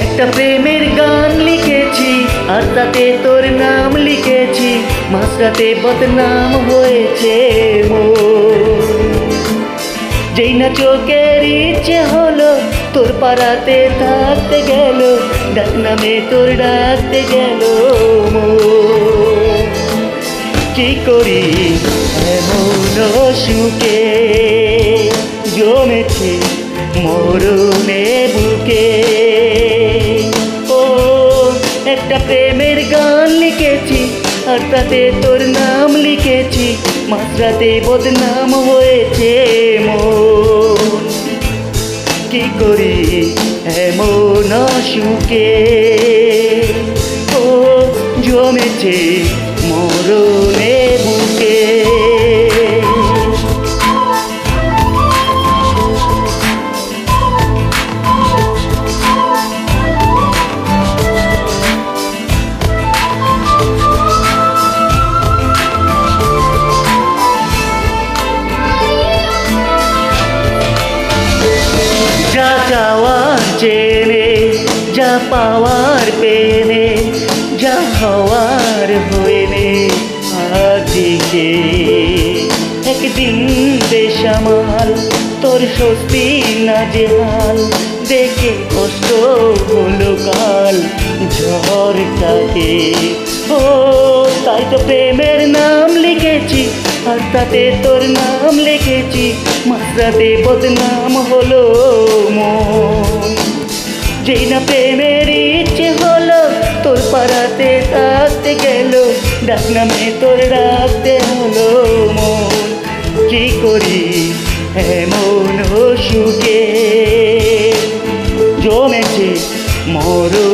একটা প্রেমের গান লিখেছি, আর তাতে তোর নাম লিখেছি, মাঝরাতে বদনাম হয়েছে মোর যেই না চোখের ইচ্ছে হলো, তোর পাড়াতে থাকতে গেল, ডাক নামে তোর ডাকতে গেল। কি করি, এমন সুখে জমেছে মরণে তাতে তোর নাম লিখেছি মাত্রাতে বদনাম হয়েছে মো কি করি এমন সুখে ও জমেছে চেনে, যা পাওয়ার পেনে, যা হওয়ার হয়ে আজকে একদিন বেসামাল তোর স্বস্তি না জেহাল, দেখে কষ্ট হলো কাল, ঝড়টাকে। ও, তাই তো প্রেমের নাম লিখেছি, আর তোর নাম লিখেছি মাত্রাতে বদনাম হলো মন। পাড়াতে থাকতে গেল। ডাক নামে তোর রাখতে হলো মন। কি করি? এমন সুখে জমেছে মরণে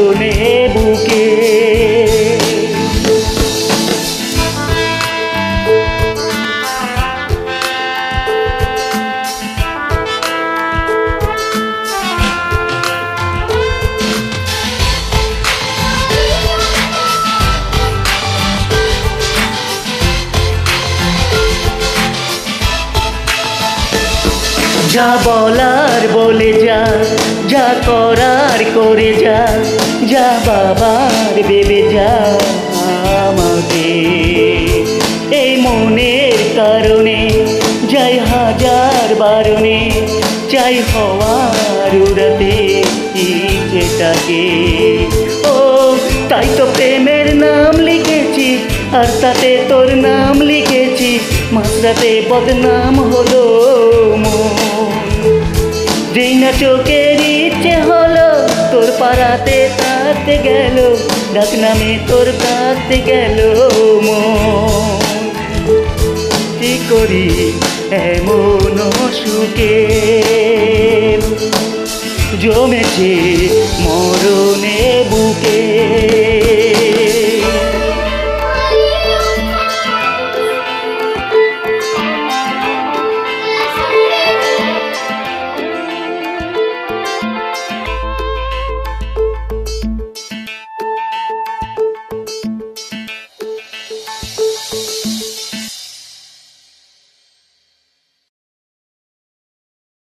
যা বলার বলে যা যা করার করে যা যা বাবার ভেবে যা আমাকে। এই মনের কারণে, যাই হাজার বারণে চাই হওয়ার উড়াতে ইচ্ছেটাকে ও, তাই তো প্রেমের নাম লিখেছি, আর তাতে তোর নাম লিখেছি মাত্রাতে বদনাম হলো মন। যেই না চোখের ইচ্ছে হলো, তোর পাড়াতে তাতে গেল, ডাক নামে তোর কাঁদতে গেল কি করি এমন সুখে? জমেছে মরণে